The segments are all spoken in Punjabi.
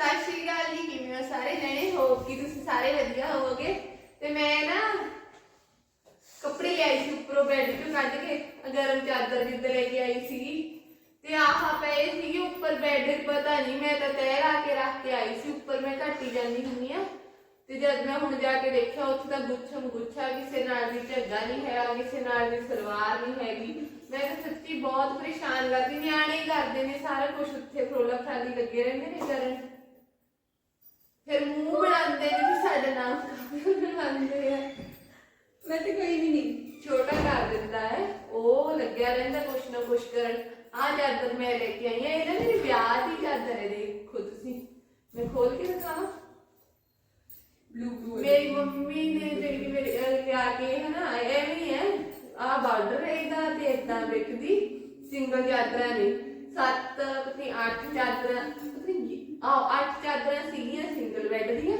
ਸਤਿ ਸ਼੍ਰੀ ਅਕਾਲ ਜੀ, ਕਿਵੇਂ ਹੋ ਸਾਰੇ ਜਣੇ? ਹੋ ਕਿ ਤੁਸੀਂ ਸਾਰੇ ਵਧੀਆ ਹੋਵੋਗੇ। ਤੇ ਮੈਂ ਨਾ ਕੱਪੜੇ ਲਿਆਈ ਸੀ ਉੱਪਰੋਂ ਬੈੱਡ ਤੋਂ ਕੱਢ ਕੇ, ਗਰਮ ਚਾਦਰ ਜਿੱਦ ਲੈ ਕੇ ਆਈ ਸੀਗੀ। ਤੇ ਆਹ ਪਏ ਸੀਗੇ ਉੱਪਰ ਬੈੱਡ, ਪਤਾ ਨਹੀਂ, ਮੈਂ ਤਾਂ ਤੈਅ ਲਾ ਕੇ ਰੱਖ ਕੇ ਆਈ ਸੀ, ਉੱਪਰ ਮੈਂ ਘੱਟ ਹੀ ਜਾਂਦੀ ਹੁੰਦੀ ਆ ਤੇ ਜਦ ਮੈਂ ਹੁਣ ਜਾ ਕੇ ਦੇਖਿਆ, ਉੱਥੇ ਤਾਂ ਗੁੱਛਮ ਗੁੱਛਾ, ਕਿਸੇ ਨਾਲ ਦੀ ਝੱਗਾ ਨਹੀਂ ਹੈਗਾ, ਕਿਸੇ ਨਾਲ ਦੀ ਸਲਵਾਰ ਨਹੀਂ ਹੈਗੀ। ਮੈਂ ਤਾਂ ਸੱਚੀ ਬਹੁਤ ਪਰੇਸ਼ਾਨ ਕਰਦੀ ਨਿਆਣੇ ਕਰਦੇ ਨੇ, ਸਾਰਾ ਕੁਝ ਉੱਥੇ ਫਰੋਲਾ ਖਾਲੀ ਲੱਗੇ ਰਹਿੰਦੇ ਨੇ ਕਰਨ। ਫਿਰ ਮੂੰਹ ਬਣਾਉਂਦੇ ਨੇ ਵੀ ਸਾਡਾ ਨਾਮ ਬਣਾਉਂਦੇ ਆ ਮੈਂ ਤੇ ਕੋਈ ਵੀ ਨਹੀਂ ਛੋਟਾ ਕਰ ਦਿੰਦਾ ਹੈ ਉਹ ਲੱਗਿਆ ਰਹਿੰਦਾ ਕੁਛ ਨਾ ਕੁਛ ਕਰਨ ਆ ਚਾਦਰ ਮੈਂ ਲੈ ਕੇ ਆਈ ਹਾਂ ਇਹ ਨਾ ਮੇਰੀ ਵਿਆਹ ਦੀ ਚਾਦਰ ਹੈ ਦੇਖੋ ਤੁਸੀਂ ਮੈਂ ਖੋਲ ਕੇ ਦਿਖਾਵਾਂ ਬਲੂ ਬਲੂ ਮੇਰੀ ਮੰਮੀ ਨੇ ਜਿਹੜੀ ਮੇਰੇ ਅਹ, ਲਿਆ ਕੇ ਹੈ ਨਾ ਐਵੇਂ ਹੀ ਹੈ ਆ ਬਾਰਡਰ ਹੈ ਇਹਦਾ ਤੇ ਇਦਾਂ ਵਿਕਦੀ ਸਿੰਗਲ ਚਾਦਰਾਂ ਨੇ ਸੱਤ ਪਤੀ ਅੱਠ ਚਾਦਰਾਂ ਪਤੀ ਆ ਅੱਠ ਚਾਦਰਾਂ ਸੀਗੀਆਂ ਸਿੰਗਲ ਬੈੱਡ ਦੀਆਂ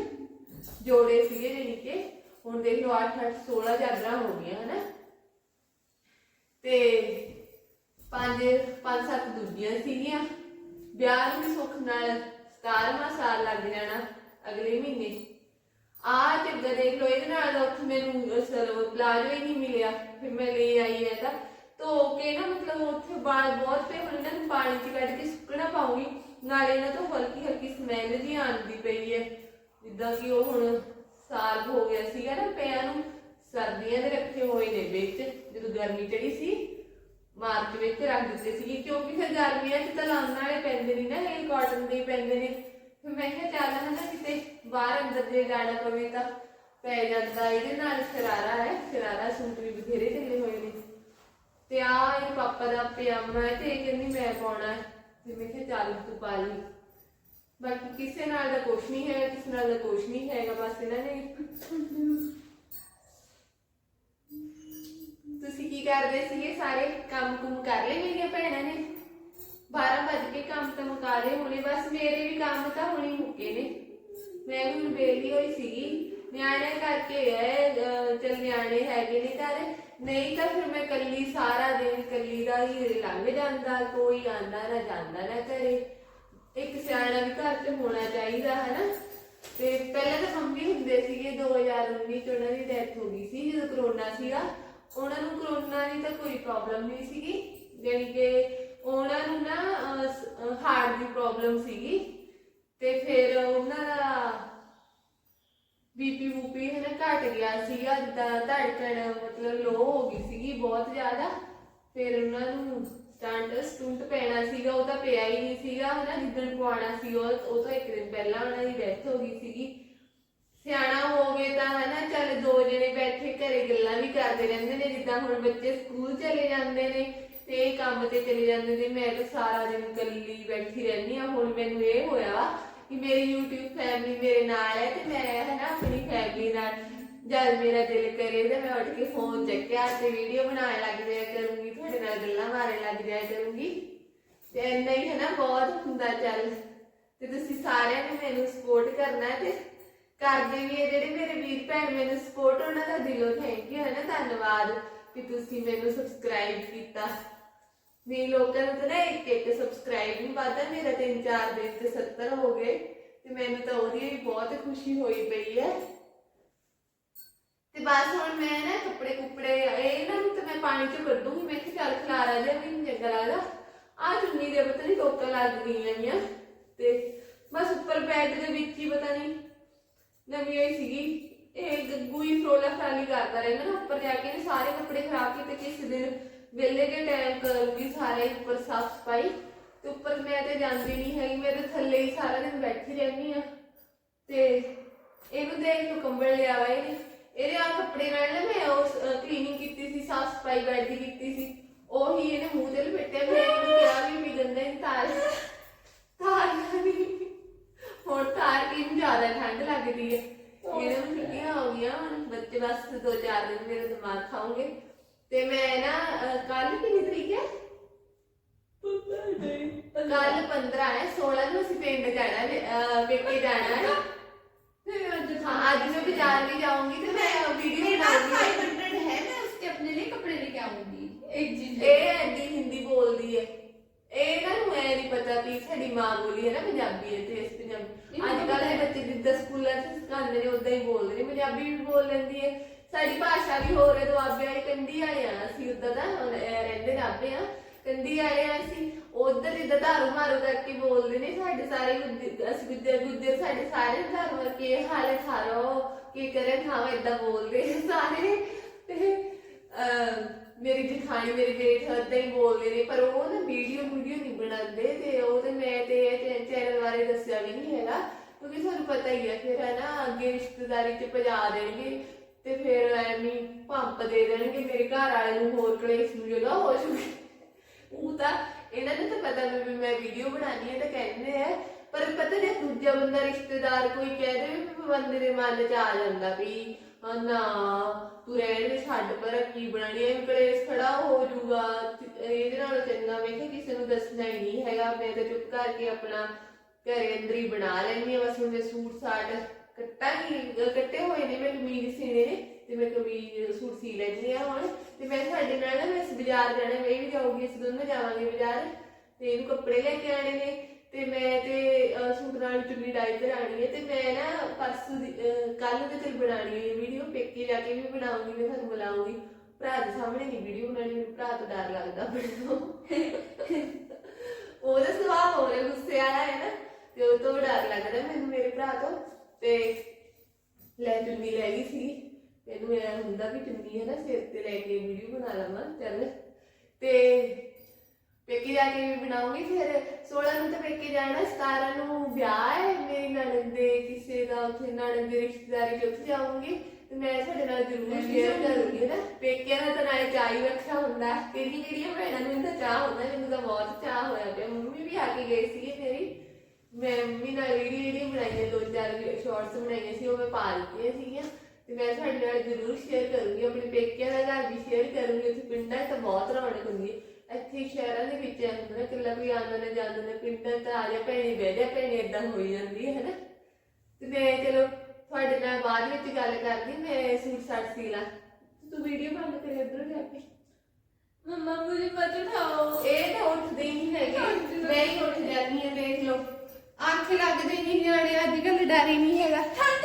ਜੋੜੇ ਸੀਗੇ ਜਿਹੜੇ ਕਿ, ਹੁਣ ਦੇਖ ਲਓ 8 8 16 ਚਾਦਰਾਂ ਹੋ ਗਈਆਂ, ਹਨਾ? ਤੇ ਪੰਜ ਪੰਜ, ਸੱਤ ਦੂਜੀਆਂ ਸੀਗੀਆਂ। ਵਿਆਹ ਵੀ ਸੁੱਖ ਨਾਲ 17ਵਾਂ ਸਾਲ ਲੱਗ ਜਾਣਾ ਅਗਲੇ ਮਹੀਨੇ। ਆ ਚੱਗਾ ਦੇਖ ਲਓ, ਇਹਦੇ ਨਾਲ ਤਾਂ ਉੱਥੇ ਮੈਨੂੰ ਅਸਲ ਪਲਾਜੋ ਹੀ ਨਹੀਂ ਮਿਲਿਆ। ਫਿਰ ਮੈਂ ਲੈ ਆਈ ਹੈ ਤਾਂ। ਧੋ ਕੇ ਨਾ ਮਤਲਬ ਉੱਥੇ ਵਾਲ ਬਹੁਤ ਪਏ ਹੁਣ ਇਹਨਾਂ ਨੂੰ, ਪਾਣੀ 'ਚ ਕੱਢ ਕੇ ਸੁੱਕਣਾ ਪਾਉਂਗੀ ਨਾਲੇ ਇਹਨਾਂ ਤੋਂ ਹਲਕੀ ਹਲਕੀ ਸਮੈਲ ਜੀ ਆਉਂਦੀ ਪਈ ਹੈ। ਜਿੱਦਾਂ ਕਿ ਉਹ ਹੁਣ ਸਾਲ ਹੋ ਗਿਆ ਸੀਗਾ ਨਾ ਪਿਆ ਨੂੰ, ਸਰਦੀਆਂ ਦੇ ਰੱਖੇ ਹੋਏ ਨੇ ਵਿੱਚ, ਜਦੋਂ ਗਰਮੀ ਚੜੀ ਸੀ, ਮਾਰਚ ਵਿੱਚ ਰੱਖ ਦਿੱਤੇ ਸੀ ਕਿਉਂਕਿ ਫਿਰ ਗਰਮੀਆਂ 'ਚ ਤਾਂ ਲਾਉਣ ਵਾਲੇ ਪੈਂਦੇ ਨਹੀਂ ਨਾ, ਇਹ ਕਾਟਨ ਦੇ ਪੈਂਦੇ ਨੇ। ਫਿਰ ਮੈਂ ਕਿਹਾ ਚੱਲ ਹਨਾ ਕਿਤੇ ਬਾਹਰ ਅੰਦਰ ਜੇ ਜਾਣਾ ਪਵੇ ਤਾਂ ਪੈ ਜਾਂਦਾ, ਇਹਦੇ ਨਾਲ ਸ਼ਰਾਰਾ ਹੈ, ਸ਼ਰਾਰਾ ਸੂਟ ਵੀ ਬਥੇਰੇ ਚੱਲੇ ਹੋਏ ਨੇ। ਤੇ ਆ ਇਹ ਪਾਪਾ ਦਾ ਪਜਾਮਾ ਹੈ ਤੇ ਇਹ ਕਹਿੰਦੀ ਮੈਂ ਪਾਉਣਾ ਹੈ। ਤੇ ਮੈਂ ਕਿਹਾ ਚੱਲ ਤੂੰ ਪਾ ਲਈ। ਬਾਕੀ ਕਿਸੇ ਨਾਲ ਦਾ ਕੁਛ ਨਹੀਂ ਹੈ, ਕਿਸੇ ਨਾਲ ਦਾ ਕੁਛ ਨਹੀਂ ਹੈਗਾ, ਬਸ ਇਹਨਾਂ ਨੇ ਤੁਸੀਂ ਕੀ ਕਰਦੇ ਸੀਗੇ? ਸਾਰੇ ਕੰਮ ਕੁਮ ਕਰ ਲਏ ਮੇਰੀਆਂ ਭੈਣਾਂ ਨੇ? 12 ਵਜੇ ਕੇ ਕੰਮ ਤਾਂ ਮੁਕਾ ਲਏ ਹੋਣੇ, ਬਸ ਮੇਰੇ ਵੀ ਕੰਮ ਤਾਂ ਹੁਣੀ ਮੁੱਕੇ ਨੇ। ਮੈਂ ਵੀ ਹੁਣ ਵਿਹਲੀ ਹੋਈ ਸੀਗੀ। ਨਿਆਣੇ ਕਰਕੇ ਹੈ ਚਲ ਨਿਆਣੇ ਹੈਗੇ ਨੇ ਘਰ। ਨਹੀਂ ਤਾਂ ਫਿਰ ਮੈਂ ਕੱਲੀ ਸਾਰਾ ਦਿਨ ਕੱਲੀ ਦਾ ਹੀ ਲੰਘ ਜਾਂਦਾ, ਕੋਈ ਆਂਦਾ ਨਾ ਜਾਂਦਾ ਨਾ ਘਰੇ ਇੱਕ ਸਿਆਣਾ ਵੀ ਘਰ 'ਚ ਹੋਣਾ ਚਾਹੀਦਾ ਹੈ ਨਾ ਤੇ ਪਹਿਲਾਂ ਤਾਂ ਮੰਮੀ ਹੁੰਦੇ ਸੀਗੇ 2019 ਚ ਉਹਨਾਂ ਦੀ ਡੈਥ ਹੋ ਗਈ ਸੀ, ਜਦੋਂ ਕਰੋਨਾ ਸੀਗਾ। ਉਹਨਾਂ ਨੂੰ ਕਰੋਨਾ ਦੀ ਤਾਂ ਕੋਈ ਪ੍ਰੋਬਲਮ ਨਹੀਂ ਸੀਗੀ। ਜਾਣੀ ਕਿ ਉਹਨਾਂ ਨੂੰ ਨਾ ਹਾਰਟ ਦੀ ਪ੍ਰੋਬਲਮ ਸੀਗੀ। ਤੇ ਫਿਰ ਉਹਨਾਂ ਦਾ ਬੀਪੀ ਬੂਪੀ ਹੈ ਨਾ ਘਟ ਗਿਆ ਸੀਗਾ, ਜਿੱਦਾਂ ਧੜਕਣ ਮਤਲਬ ਲੋ ਹੋ ਗਈ ਸੀਗੀ ਬਹੁਤ ਜ਼ਿਆਦਾ। ਫਿਰ ਉਹਨਾਂ ਨੂੰ ਸਟੰਟ, ਸਟੁੰਟ ਪੈਣਾ ਸੀਗਾ, ਉਹ ਤਾਂ ਪਿਆ ਹੀ ਨਹੀਂ ਸੀਗਾ। ਹਨਾ, ਜਿੱਦਣ ਪਵਾਉਣਾ ਸੀ ਉਹ ਉਹ ਤਾਂ ਇੱਕ ਦਿਨ ਪਹਿਲਾਂ ਉਹਨਾਂ ਦੀ ਡੈਥ ਹੋ ਗਈ ਸੀਗੀ। ਸਿਆਣਾ ਹੋ ਤਾਂ, ਹਨਾ, ਚੱਲ ਦੋ ਜਣੇ ਬੈਠੇ ਘਰੇ ਗੱਲਾਂ ਵੀ ਕਰਦੇ ਰਹਿੰਦੇ ਨੇ। ਜਿੱਦਾਂ ਹੁਣ ਬੱਚੇ ਸਕੂਲ ਚਲੇ ਜਾਂਦੇ ਨੇ ਤੇ ਕੰਮ ਤੇ ਚਲੇ ਜਾਂਦੇ ਨੇ, ਮੈਂ ਤਾਂ ਸਾਰਾ ਦਿਨ ਇਕੱਲੀ ਬੈਠੀ ਰਹਿੰਦੀ ਆ ਹੁਣ ਮੈਨੂੰ ਇਹ ਹੋਇਆ ਕਿ ਮੇਰੀ YouTube ਫੈਮਿਲੀ ਮੇਰੇ ਨਾਲ ਹੈ ਤੇ ਮੈਂ, ਹਨਾ, ਆਪਣੀ ਫੈਮਿਲੀ ਨਾਲ ਜਦ ਮੇਰਾ ਦਿਲ ਕਰੇ ਤਾਂ ਮੈਂ ਉੱਠ ਕੇ ਫੋਨ ਚੱਕਿਆ ਤੇ ਵੀਡੀਓ ਬਣਾਉਣ ਲੱਗ ਜਾਇਆ ਕਰੂੰਗੀ। ਨਾਲ ਗੱਲਾਂ ਮਾਰਨ ਲੱਗ ਜਾਇਆ ਕਰੂੰਗੀ। ਤੇ ਇੰਨਾ ਹੀ ਹਨਾ ਬਹੁਤ ਹੁੰਦਾ ਚੱਲ। ਤੇ ਤੁਸੀਂ ਸਾਰਿਆਂ ਨੇ ਮੈਨੂੰ ਸਪੋਰਟ ਕਰਨਾ ਤੇ ਕਰਦੇ ਵੀ ਹੈ ਜਿਹੜੇ ਮੇਰੇ ਵੀਰ ਭੈਣ ਮੈਨੂੰ ਸਪੋਰਟ ਉਹਨਾਂ ਦਾ ਦਿਲੋਂ ਥੈਂਕ ਯੂ ਹੈ ਨਾ, ਧੰਨਵਾਦ ਕਿ ਤੁਸੀਂ ਮੈਨੂੰ ਸਬਸਕ੍ਰਾਈਬ ਕੀਤਾ। ਵੀ ਲੋਕਾਂ ਨੂੰ ਤਾਂ ਨਾ ਇੱਕ ਇੱਕ ਸਬਸਕ੍ਰਾਈਬ ਨਹੀਂ ਪਤਾ ਮੇਰਾ ਤਿੰਨ ਚਾਰ ਦਿਨ ਤੇ 70 ਹੋ ਗਏ। ਤੇ ਮੈਨੂੰ ਤਾਂ ਉਹਦੀ ਵੀ ਬਹੁਤ ਖੁਸ਼ੀ ਹੋਈ ਪਈ ਹੈ। ਤੇ ਬਸ ਹੁਣ ਮੈਂ ਨਾ ਕੱਪੜੇ ਕੁਪੜੇ, ਇਹ ਨਾ ਤੇ ਮੈਂ ਪਾਣੀ ਚੋਂ ਕੱਢੂੰਗੀ, ਮੈਂ ਕਿਹਾ ਚੱਲ ਖਲਾਰਾ ਜਿਹਾ ਵੀ ਨਹੀਂ ਚੰਗਾ ਲੱਗਦਾ। ਆ ਚੁੰਨੀ ਦੇ ਪਤਾ ਨਹੀਂ ਟੋਕਾ ਲੱਗ ਗਈਆਂ ਗੀਆਂ ਤੇ ਬਸ ਉੱਪਰ ਬੈੱਡ ਦੇ ਵਿੱਚ ਹੀ ਪਤਾ ਨਹੀਂ ਨਵੀਂ ਹੋਈ ਸੀਗੀ। ਇਹ ਗੱਗੂ ਹੀ ਫਰੋਲਾ ਫਰਾਲੀ ਕਰਦਾ ਰਹਿੰਦਾ ਨਾ, ਉੱਪਰ ਜਾ ਕੇ ਨੇ ਸਾਰੇ ਕੱਪੜੇ ਖਰਾਬ ਕੀਤੇ, ਕਿਸੇ ਦਿਨ ਵੇਲੇ ਦੇ ਟਾਈਮ ਕਰੂੰਗੀ ਸਾਰੇ ਉੱਪਰ ਸਾਫ਼ ਸਫ਼ਾਈ। ਤੇ ਉੱਪਰ ਮੈਂ ਤੇ ਜਾਂਦੀ ਨਹੀਂ ਹੈਗੀ, ਮੈਂ ਤੇ ਥੱਲੇ ਹੀ ਸਾਰਾ ਦਿਨ ਬੈਠੀ ਰਹਿੰਦੀ ਆ ਤੇ ਇਹਨੂੰ ਦੇਖ ਲਓ ਕੰਬਲ ਲਿਆ ਵਾ ਇਹਨੇ। ਇਹਦੇ ਆ ਕੱਪੜੇ ਨਾਲ ਨਾ ਮੈਂ ਉਸ ਕਲੀਨਿੰਗ ਕੀਤੀ ਸੀ ਸਾਫ਼ ਸਫ਼ਾਈ ਬੈਡ ਦੀ ਕੀਤੀ ਸੀ। ਉਹੀ ਇਹਨੇ ਮੂੰਹ ਤੇ ਲਪੇਟਿਆ ਮੈਂ ਇਹਨੂੰ ਕਿਹਾ ਵੀ ਵੀ ਗੰਦੇ ਨਹੀਂ ਤਾਰ। ਤਾਰ ਨਹੀਂ ਹੁਣ ਤਾਰ ਕੀ ਨੂੰ ਜ਼ਿਆਦਾ ਠੰਡ ਲੱਗਦੀ ਹੈ ਇਹਨਾਂ ਨੂੰ ਛੁੱਟੀਆਂ ਹੋ ਗਈਆਂ ਹੁਣ ਬੱਚੇ ਬਸ ਦੋ ਚਾਰ ਦਿਨ ਮੇਰੇ ਦਿਮਾਗ ਖਾਓਗੇ। ਤੇ ਮੈਂ ਨਾ ਕੱਲ ਕਿੰਨੀ ਤਰੀਕ ਹੈ? ਕੱਲ 15 ਹੈ 16 ਨੂੰ ਅਸੀਂ ਪਿੰਡ ਜਾਣਾ ਪੇਕੇ ਜਾਣਾ ਹੈ। फिर आज ਹਾਂ ਅੱਜ ਮੈਂ ਬਾਜ਼ਾਰ ਵੀ ਜਾਊਂਗੀ ਤੇ ਮੈਂ ਵੀਡੀਓ मेरे पास ਬਣਾਉਂਗੀ 500 है मैं उसके अपने लिए कपड़े लेके आऊंगी एक जींस ਇਹ ਐਡੀ ਹਿੰਦੀ ਬੋਲਦੀ ਹੈ ਇਹ ਨਾ ਨੂੰ ਐ ਨਹੀਂ ਪਤਾ ਵੀ ਸਾਡੀ ਮਾਂ ਬੋਲੀ ਹੈ ਨਾ ਪੰਜਾਬੀ ਹੈ ਤੇ ਇਸ ਪੰਜਾਬੀ ਚ ਸਿਖਾਉਂਦੇ ਨੇ ਉਦਾਂ ਹੀ ਬੋਲਦੇ ਨੇ ਪੰਜਾਬੀ ਵੀ ਬੋਲ ਲੈਂਦੀ ਹੈ ਸਾਡੀ ਭਾਸ਼ਾ ਵੀ ਹੋਰ ਹੈ ਦੁਆਬੇ ਵਾਲੇ ਕੰਢੀ ਵਾਲੇ ਆ ਅਸੀਂ ਉਦਾਂ ਦਾ ਹੁਣ, ਅਹ, ਰਹਿੰਦੇ ਨਾਭੇ ਆ ਕੰਢੀ ਵਾਲੇ ਆ ਅਸੀਂ ਉਧਰ ਜਿੱਦਾਂ ਧਾਰੂ ਮਾਰੂ ਕਰਕੇ ਬੋਲਦੇ ਨੇ ਸਾਡੇ ਸਾਰੇ ਗੁੱਜ- ਅਸੀਂ ਗੁੱਜਰ ਗੁੱਜਰ ਸਾਡੇ ਸਾਰੇ ਧਾਰੂ ਮਾਰ ਕੇ ਹਾਲੇ ਖਾਰੋ ਕੀ ਕਰੇ ਖਾਵਾ ਇਦਾਂ ਬੋਲਦੇ ਨੇ ਸਾਰੇ। ਤੇ ਅਹ, ਮੇਰੀ ਜਠਾਣੀ ਮੇਰੇ ਜੇਠ ਏਦਾਂ ਹੀ ਬੋਲਦੇ ਨੇ ਪਰ ਉਹ ਨਾ ਵੀਡੀਓ ਵੀਡੀਓ ਨਹੀਂ ਬਣਾਉਂਦੇ ਤੇ ਉਹ ਤੇ ਮੈਂ ਤੇ ਚੈਨਲ ਬਾਰੇ ਦੱਸਿਆ ਵੀ ਨਹੀਂ ਹੈਗਾ ਕਿਉਂਕਿ ਤੁਹਾਨੂੰ ਪਤਾ ਹੀ ਹੈ ਫਿਰ ਹੈ ਨਾ ਅੱਗੇ ਰਿਸ਼ਤੇਦਾਰੀ ਚ ਪਜਾ ਦੇਣਗੇ ਤੇ ਫਿਰ ਐਵੇਂ ਪੰਪ ਦੇ ਦੇਣਗੇ ਮੇਰੇ ਘਰ ਵਾਲੇ ਨੂੰ ਹੋਰ ਕਲੇਸ਼ ਨੂੰ ਜਗ੍ਹਾ ਹੋ ਜੂਗੀ ਉਹ ਤਾਂ ਇਹਨਾਂ ਨੂੰ ਤਾਂ ਪਤਾ ਵੀ ਮੈਂ ਵੀਡੀਓ ਬਣਾਣੀ ਹੈ ਤਾਂ ਕਹਿੰਦੇ ਆ। ਪਰ ਪਤਾ ਨਹੀਂ ਦੂਜਾ ਬੰਦਾ ਰਿਸ਼ਤੇਦਾਰ ਕੋਈ ਕਹਿ ਦੇ ਵੀ ਬੰਦੇ ਦੇ ਮਨ 'ਚ ਆ ਜਾਂਦਾ ਵੀ, ਹਾਂ ਨਾ, ਤੂੰ ਰਹਿਣ ਦੇ ਛੱਡ ਪਰ ਕੀ ਬਣਾਣੀ ਹੈ ਕਲੇਸ਼ ਖੜਾ ਹੋ ਜਾਊਗਾ। ਇਹਦੇ ਨਾਲ ਚੰਗਾ ਮੈਂ ਕਿਹਾ ਕਿਸੇ ਨੂੰ ਦੱਸਣਾ ਹੀ ਨਹੀਂ ਹੈਗਾ। ਮੈਂ ਤਾਂ ਚੁੱਪ ਕਰਕੇ ਆਪਣਾ ਘਰੇ ਅੰਦਰ ਹੀ ਬਣਾ ਲੈਣੀ ਆ। ਬਸ ਹੁਣ ਸੂਟ ਸਾਟ ਕੱਟਾਂਗੀ ਅਹ ਕੱਟੇ ਹੋਏ ਨੇ, ਮੈਂ ਕਮੀਜ਼ ਸੀਨੇ ਨੇ। ਤੇ ਮੈਂ ਕਮੀਜ਼ ਸੂਟ ਸੀ ਲੈਂਦੀ ਆ ਹੁਣ। ਤੇ ਮੈਂ ਸਾਡੇ ਨਾਲ ਨਾ ਮੈਂ ਬਾਜ਼ਾਰ ਜਾਣਾ ਮੈਂ ਵੀ ਜਾਊਂਗੀ ਅਸੀਂ ਦੋਨੋਂ ਜਾਵਾਂਗੇ ਬਾਜ਼ਾਰ। ਤੇ ਇਹਨੂੰ ਕੱਪੜੇ ਲੈ ਕੇ ਆਣੇ ਨੇ। ਤੇ ਮੈਂ ਤੇ ਅਹ, ਸੂਟ ਨਾਲ ਚੁੰਨੀ ਡਾਈ ਕਰਾਣੀ ਹੈ ਤੇ ਮੈਂ ਨਾ ਪਰਸੋਂ ਕੱਲ ਦੇ ਤੇ ਬਣਾਣੀ ਹੈ ਵੀਡੀਓ ਪੇਕੇ ਜਾ ਕੇ ਵੀ ਬਣਾਉਂਗੀ ਮੈਂ ਤੁਹਾਨੂੰ ਬੁਲਾਉਂਗੀ। ਭਰਾ ਦੇ ਸਾਹਮਣੇ ਨਹੀਂ ਵੀਡੀਓ ਬਣਾਣੀ ਮੈਨੂੰ ਭਰਾ ਤੋਂ ਡਰ ਲੱਗਦਾ ਮੈਨੂੰ ਉਹਦਾ ਸੁਭਾਅ ਹੋ ਰਿਹਾ ਗੁੱਸੇ ਵਾਲਾ ਹੈ ਨਾ। ਤੇ ਉਹ ਤੋਂ ਡਰ ਲੱਗਦਾ ਮੈਨੂੰ ਮੇਰੇ ਭਰਾ ਤੋਂ। ਤੇ ਲੈ ਚੁੰਨੀ ਲੈ ਗਈ ਸੀ। ਇਹਨੂੰ ਇਹ ਹੁੰਦਾ ਵੀ ਚੁੰਨੀ ਹੈ ਨਾ ਸਿਰ ਤੇ ਲੈ ਕੇ ਵੀਡੀਓ ਬਣਾ ਲਵਾਂ ਚੱਲ। ਤੇ ਪੇਕੇ ਜਾ ਕੇ ਵੀ ਬਣਾਉਂਗੀ ਫਿਰ 16 ਨੂੰ ਤਾਂ ਪੇਕੇ ਜਾਣਾ 17 ਨੂੰ ਵਿਆਹ ਹੈ ਮੇਰੀ ਨਣਦ ਦੇ ਕਿਸੇ ਦਾ ਉੱਥੇ ਨਣਦ ਦੀ ਰਿਸ਼ਤੇਦਾਰੀ ਚ ਉੱਥੇ ਜਾਊਂਗੀ ਤੇ ਮੈਂ ਤੁਹਾਡੇ ਨਾਲ ਜ਼ਰੂਰ ਸ਼ੇਅਰ ਕਰੂੰਗੀ ਨਾ। ਪੇਕਿਆਂ ਦਾ ਤਾਂ ਨਾਲੇ ਚਾਹ ਹੀ ਰੱਖਿਆ ਹੁੰਦਾ। ਕਿਹੜੀ ਕਿਹੜੀਆਂ ਭੈਣਾਂ ਨੂੰ ਤਾਂ ਚਾਹ ਹੁੰਦਾ ਮੈਨੂੰ ਤਾਂ ਬਹੁਤ ਚਾਹ ਹੋਇਆ ਪਿਆ। ਮੰਮੀ ਵੀ ਆ ਕੇ ਗਈ ਸੀ ਮੇਰੀ। ਮੈਂ ਮੰਮੀ ਨਾਲ ਵੀਡੀਓ ਵੀਡੀਓ ਬਣਾਈਆਂ ਦੋ ਚਾਰ ਸ਼ਾਰਟਸ ਬਣਾਈਆਂ ਸੀ ਉਹ ਮੈਂ ਪਾ ਦਿੱਤੀਆਂ ਸੀਗੀਆਂ। ਤੇ ਮੈਂ ਤੁਹਾਡੇ ਨਾਲ ਜ਼ਰੂਰ ਸ਼ੇਅਰ ਕਰੂੰਗੀ ਆਪਣੇ ਪੇਕਿਆਂ ਦਾ ਘਰ ਵੀ ਸ਼ੇਅਰ ਕਰੂੰਗੀ ਉੱਥੇ ਪਿੰਡਾਂ ਤਾਂ ਬਹੁਤ ਰੌਣਕ ਹੁੰਦੀ ਹੈ। ਇੱਥੇ ਸ਼ਹਿਰਾਂ ਦੇ ਵਿੱਚ ਐਂ ਨਾ ਇਕੱਲਾ ਕੋਈ ਆਉਂਦਾ ਨਾ ਜਾਂਦਾ ਨਾ ਪਿੰਡਾਂ 'ਚ ਆ ਜਾ ਭੈਣੀ ਬਹਿ ਜਾ ਭੈਣੀ ਇਦਾਂ ਹੋਈ ਜਾਂਦੀ ਹੈ ਹਨਾ? ਤੇ ਮੈਂ ਚਲੋ ਤੁਹਾਡੇ ਨਾਲ ਬਾਅਦ ਵਿੱਚ ਗੱਲ ਕਰਦੀ ਮੈਂ ਸੂਟ ਸਾਟ ਸੀ ਤੂੰ ਵੀਡੀਓ ਬਣਾ ਕੇ ਇੱਧਰ ਜਾ ਕੇ। ਮੰਮਾ ਮੈਨੂੰ ਮਤ ਉਠਾਓ ਇਹ ਤਾਂ ਉੱਠਦੇ ਹੀ ਹੈਗੇ। ਮੈਂ ਹੀ ਉੱਠ ਜਾਂਦੀ ਹਾਂ ਦੇਖ ਲਓ। ਅੱਖ ਲੱਗਦੇ ਨਹੀਂ ਨਿਆਣੇ ਅੱਜ ਕੱਲ ਡਰ ਹੀ ਨਹੀਂ ਹੈਗਾ। ਠੰਡ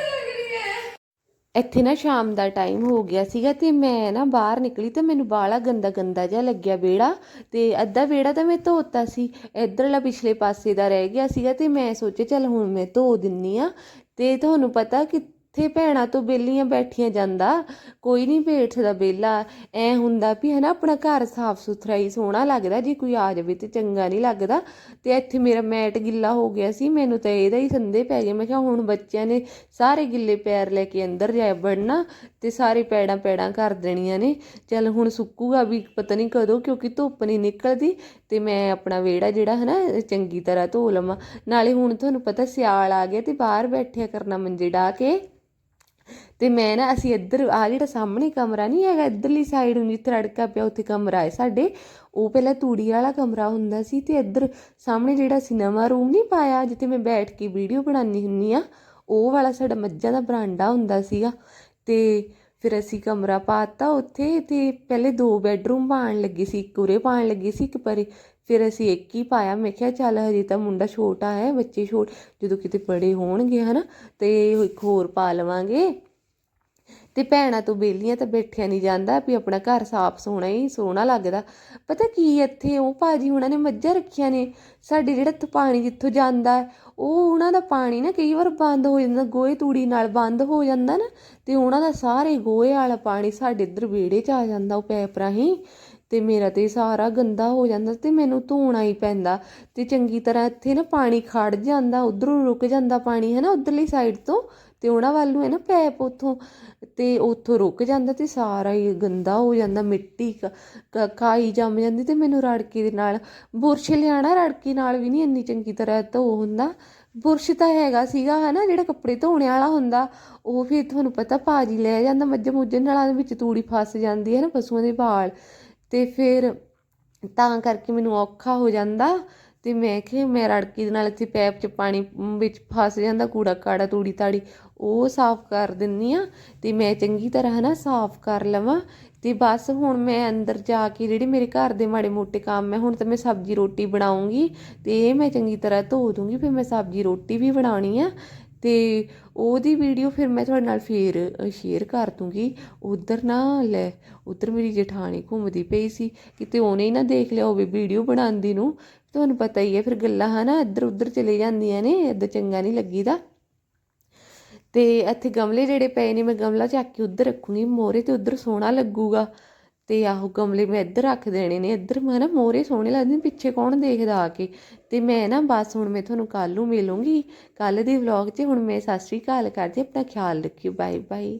ਇੱਥੇ ਨਾ ਸ਼ਾਮ ਦਾ ਟਾਈਮ ਹੋ ਗਿਆ ਸੀਗਾ ਤੇ ਮੈਂ ਨਾ ਬਾਹਰ ਨਿਕਲੀ ਤੇ ਮੈਨੂੰ ਬਾਲਾ ਗੰਦਾ ਗੰਦਾ ਜਿਹਾ ਲੱਗਿਆ ਵਿਹੜਾ ਤੇ ਅੱਧਾ ਵਿਹੜਾ ਤਾਂ ਮੈਂ ਧੋਤਾ ਸੀ। ਇੱਧਰਲਾ ਪਿਛਲੇ ਪਾਸੇ ਦਾ ਰਹਿ ਗਿਆ ਸੀਗਾ ਤੇ ਮੈਂ ਸੋਚਿਆ ਚੱਲ ਹੁਣ ਮੈਂ ਧੋ ਦਿੰਨੀ ਆ ਤੇ ਤੁਹਾਨੂੰ ਪਤਾ ਕਿ ਕਿੱਥੇ ਭੈਣਾਂ ਤੋਂ ਬੇਲੀਆਂ ਬੈਠੀਆਂ ਜਾਂਦਾ, ਕੋਈ ਨਹੀਂ ਬੈਠਦਾ ਬੇਲਾ ਐ ਹੁੰਦਾ ਵੀ ਹਨਾ ਆਪਣਾ ਘਰ ਸਾਫ਼ ਸੁਥਰਾ ਹੀ ਸੋਹਣਾ ਲੱਗਦਾ, ਜੇ ਕੋਈ ਆ ਜਾਵੇ ਤੇ ਚੰਗਾ ਨਹੀਂ ਲੱਗਦਾ। ਤੇ ਇੱਥੇ ਮੇਰਾ ਮੈਟ ਗਿੱਲਾ ਹੋ ਗਿਆ ਸੀ, ਮੈਨੂੰ ਤਾਂ ਇਹਦਾ ਹੀ ਸੰਦੇ ਪੈ ਗਿਆ ਮੈਂ ਕਿਹਾ ਹੁਣ ਬੱਚਿਆਂ ਨੇ ਸਾਰੇ ਗਿੱਲੇ ਪੈਰ ਲੈ ਕੇ ਅੰਦਰ ਜਾ ਵੜਨਾ ਤੇ ਸਾਰੇ ਪੈੜਾਂ ਪੈੜਾਂ ਕਰ ਦੇਣੀਆਂ ਨੇ। ਚੱਲ ਹੁਣ ਸੁੱਕੂਗਾ ਵੀ ਪਤਾ ਨਹੀਂ ਕਦੋਂ, ਕਿਉਂਕਿ ਧੁੱਪ ਨਹੀਂ ਨਿਕਲਦੀ ਤੇ ਮੈਂ ਆਪਣਾ ਵਿਹੜਾ ਜਿਹੜਾ ਹੈ ਨਾ ਚੰਗੀ ਤਰ੍ਹਾਂ ਧੋ ਲਵਾਂ। ਨਾਲੇ ਹੁਣ ਤੁਹਾਨੂੰ ਪਤਾ ਸਿਆਲ ਆ ਗਿਆ ਤੇ ਬਾਹਰ ਬੈਠਿਆ ਕਰਨਾ ਮੰਜੇ ਢਾ ਕੇ। ਤੇ ਮੈਂ ਨਾ ਅਸੀਂ ਇੱਧਰ ਆ ਜਿਹੜਾ ਸਾਹਮਣੇ ਕਮਰਾ ਨਹੀਂ ਹੈਗਾ ਇੱਧਰਲੀ ਸਾਈਡ ਨੂੰ, ਜਿੱਥੇ ਰੜਕਾ ਪਿਆ ਉੱਥੇ ਕਮਰਾ ਹੈ ਸਾਡੇ, ਉਹ ਪਹਿਲਾਂ ਤੂੜੀ ਵਾਲਾ ਕਮਰਾ ਹੁੰਦਾ ਸੀ ਤੇ ਇੱਧਰ ਸਾਹਮਣੇ ਜਿਹੜਾ ਅਸੀਂ ਨਵਾਂ ਰੂਮ ਨਹੀਂ ਪਾਇਆ, ਜਿੱਥੇ ਮੈਂ ਬੈਠ ਕੇ ਵੀਡੀਓ ਬਣਾਉਣੀ ਹੁੰਨੀ ਆ ਉਹ ਵਾਲਾ ਸਾਡਾ ਮੱਝਾਂ ਦਾ ਬਰਾਂਡਾ ਹੁੰਦਾ ਸੀਗਾ ਤੇ ਫਿਰ ਅਸੀਂ ਕਮਰਾ ਪਾਤਾ ਉੱਥੇ ਤੇ ਪਹਿਲੇ ਦੋ ਬੈਡਰੂਮ ਪਾਉਣ ਲੱਗੇ ਸੀ, ਇੱਕ ਉਰੇ ਪਾਉਣ ਲੱਗੇ ਸੀ, ਇੱਕ ਪਰੇ। ਫਿਰ ਅਸੀਂ ਇੱਕ ਹੀ ਪਾਇਆ। ਮੈਂ ਕਿਹਾ ਚੱਲ ਹਜੇ ਤਾਂ ਮੁੰਡਾ ਛੋਟਾ ਹੈ, ਬੱਚੇ ਛੋਟ, ਜਦੋਂ ਕਿਤੇ ਬੜੇ ਹੋਣਗੇ, ਹਨਾ, ਤੇ ਇੱਕ ਹੋਰ ਪਾ ਲਵਾਂਗੇ। ਤੇ ਭੈਣਾਂ ਤੋਂ ਬੇਲੀਆਂ ਤਾਂ ਬੈਠਿਆ ਨਹੀਂ ਜਾਂਦਾ ਵੀ ਆਪਣਾ ਘਰ ਸਾਫ਼ ਸੋਹਣਾ ਹੀ ਸੋਹਣਾ ਲੱਗਦਾ। ਪਤਾ ਕੀ ਇੱਥੇ ਉਹ ਭਾਜੀ ਉਹਨਾਂ ਨੇ ਮੱਝਾਂ ਰੱਖੀਆਂ ਨੇ, ਸਾਡੇ ਜਿਹੜਾ ਪਾਣੀ ਜਿੱਥੋਂ ਜਾਂਦਾ, ਉਹ ਉਹਨਾਂ ਦਾ ਪਾਣੀ ਨਾ ਕਈ ਵਾਰ ਬੰਦ ਹੋ ਜਾਂਦਾ, ਗੋਹੇ ਤੂੜੀ ਨਾਲ ਬੰਦ ਹੋ ਜਾਂਦਾ ਨਾ, ਤੇ ਉਹਨਾਂ ਦਾ ਸਾਰੇ ਗੋਹੇ ਵਾਲਾ ਪਾਣੀ ਸਾਡੇ ਇੱਧਰ ਵਿਹੜੇ 'ਚ ਆ ਜਾਂਦਾ ਉਹ ਪੈਪ ਰਾਹੀਂ। ਤੇ ਮੇਰਾ ਤੇ ਸਾਰਾ ਗੰਦਾ ਹੋ ਜਾਂਦਾ ਤੇ ਮੈਨੂੰ ਧੋਣਾ ਹੀ ਪੈਂਦਾ ਤੇ ਚੰਗੀ ਤਰ੍ਹਾਂ ਇੱਥੇ ਨਾ ਪਾਣੀ ਖੜ ਜਾਂਦਾ, ਉਧਰੋਂ ਰੁਕ ਜਾਂਦਾ ਪਾਣੀ ਹੈ ਨਾ ਉਧਰਲੀ ਸਾਈਡ ਤੋਂ ਤੇ ਉਹਨਾਂ ਵੱਲ ਨੂੰ ਹੈ ਨਾ ਪੈਪ ਉਥੋਂ ਤੇ ਉਥੋਂ ਰੁਕ ਜਾਂਦਾ ਤੇ ਸਾਰਾ ਹੀ ਗੰਦਾ ਹੋ ਜਾਂਦਾ, ਮਿੱਟੀ ਕ- ਕ- ਕਾਈ ਜੰਮ ਜਾਂਦੀ ਤੇ ਮੈਨੂੰ ਰੜਕੀ ਦੇ ਨਾਲ, ਬੁਰਸ਼ ਲਿਆਣਾ ਰੜਕੀ ਨਾਲ ਵੀ ਨਹੀਂ ਇੰਨੀ ਚੰਗੀ ਤਰ੍ਹਾਂ ਧੋ ਹੁੰਦਾ, ਬੁਰਸ਼ ਤਾਂ ਹੈਗਾ ਸੀਗਾ ਹਨਾ, ਜਿਹੜਾ ਕੱਪੜੇ ਧੋਣੇ ਵਾਲਾ ਹੁੰਦਾ, ਉਹ ਫਿਰ ਤੁਹਾਨੂੰ ਪਤਾ ਭਾਜੀ ਲੈ ਜਾਂਦਾ ਮੱਝ ਮੁੱਝ ਨਾਲ ਵਿੱਚ ਤੂੜੀ ਫਸ ਜਾਂਦੀ ਹੈ ਨਾ ਪਸ਼ੂਆਂ ਦੇ ਵਾਲ ਤੇ ਫਿਰ ਤਾਂ ਕਰਕੇ ਮੈਨੂੰ ਔਖਾ ਹੋ ਜਾਂਦਾ ਅਤੇ ਮੈਂ ਕਿਹਾ ਮੈਂ ਰੜਕੀ ਦੇ ਨਾਲ ਇੱਥੇ ਪੈਪ 'ਚ ਪਾਣੀ ਵਿੱਚ ਫਸ ਜਾਂਦਾ, ਕੂੜਾ ਕਾੜਾ, ਤੂੜੀ ਤਾੜੀ, ਉਹ ਸਾਫ਼ ਕਰ ਦਿੰਨੀ ਆ ਅਤੇ ਮੈਂ ਚੰਗੀ ਤਰ੍ਹਾਂ ਨਾ ਸਾਫ਼ ਕਰ ਲਵਾਂ ਅਤੇ ਬਸ ਹੁਣ ਮੈਂ ਅੰਦਰ ਜਾ ਕੇ ਜਿਹੜੇ ਮੇਰੇ ਘਰ ਦੇ ਮਾੜੇ ਮੋਟੇ ਕੰਮ ਹੈ, ਹੁਣ ਤਾਂ ਮੈਂ ਸਬਜ਼ੀ ਰੋਟੀ ਬਣਾਉਂਗੀ ਅਤੇ ਇਹ ਮੈਂ ਚੰਗੀ ਤਰ੍ਹਾਂ ਧੋ ਦੂੰਗੀ, ਫਿਰ ਮੈਂ ਸਬਜ਼ੀ ਰੋਟੀ ਵੀ ਬਣਾਉਣੀ ਆ ਅਤੇ ਉਹਦੀ ਵੀਡੀਓ ਫਿਰ ਮੈਂ ਤੁਹਾਡੇ ਨਾਲ ਫਿਰ ਸ਼ੇਅਰ ਕਰ ਦੂੰਗੀ। ਉੱਧਰ ਨਾ, ਲੈ, ਉੱਧਰ ਮੇਰੀ ਜਠਾਣੀ ਘੁੰਮਦੀ ਪਈ ਸੀ। ਕਿਤੇ ਉਹਨੇ ਹੀ ਨਾ ਦੇਖ ਲਿਆ ਹੋਵੇ ਵੀਡੀਓ ਬਣਾਉਂਦੀ ਨੂੰ। ਤੁਹਾਨੂੰ ਪਤਾ ਹੀ ਹੈ, ਫਿਰ ਗੱਲਾਂ ਹਨਾ ਇੱਧਰ ਉੱਧਰ ਚਲੇ ਜਾਂਦੀਆਂ ਨੇ ਇੱਦਾਂ ਚੰਗਾ ਨਹੀਂ ਲੱਗੀਦਾ। ਤੇ ਇੱਥੇ ਗਮਲੇ ਜਿਹੜੇ ਪਏ ਨੇ, ਮੈਂ ਗਮਲਾ ਚੱਕ ਕੇ ਉੱਧਰ ਰੱਖੂੰਗੀ। ਮੋਰੇ ਤੇ ਉੱਧਰ ਸੋਹਣਾ ਲੱਗੂਗਾ। ਤੇ ਆਹੋ ਗਮਲੇ ਮੈਂ ਇੱਧਰ ਰੱਖ ਦੇਣੇ ਨੇ, ਇੱਧਰ ਮੈਂ ਨਾ ਮੋਰੇ ਸੋਹਣੇ ਲੱਗਦੇ ਨੇ, ਪਿੱਛੇ ਕੌਣ ਦੇਖਦਾ ਆ ਕੇ? ਤੇ ਮੈਂ ਨਾ ਬਸ ਹੁਣ ਮੈਂ ਤੁਹਾਨੂੰ ਕੱਲ ਨੂੰ ਮਿਲੂੰਗੀ ਕੱਲ ਦੀ ਵਲੌਗ 'ਚ ਹੁਣ ਮੈਂ ਸਤਿ ਸ਼੍ਰੀ ਅਕਾਲ ਕਰਦੀ ਆਪਣਾ ਖਿਆਲ ਰੱਖਿਓ ਬਾਏ ਬਾਏ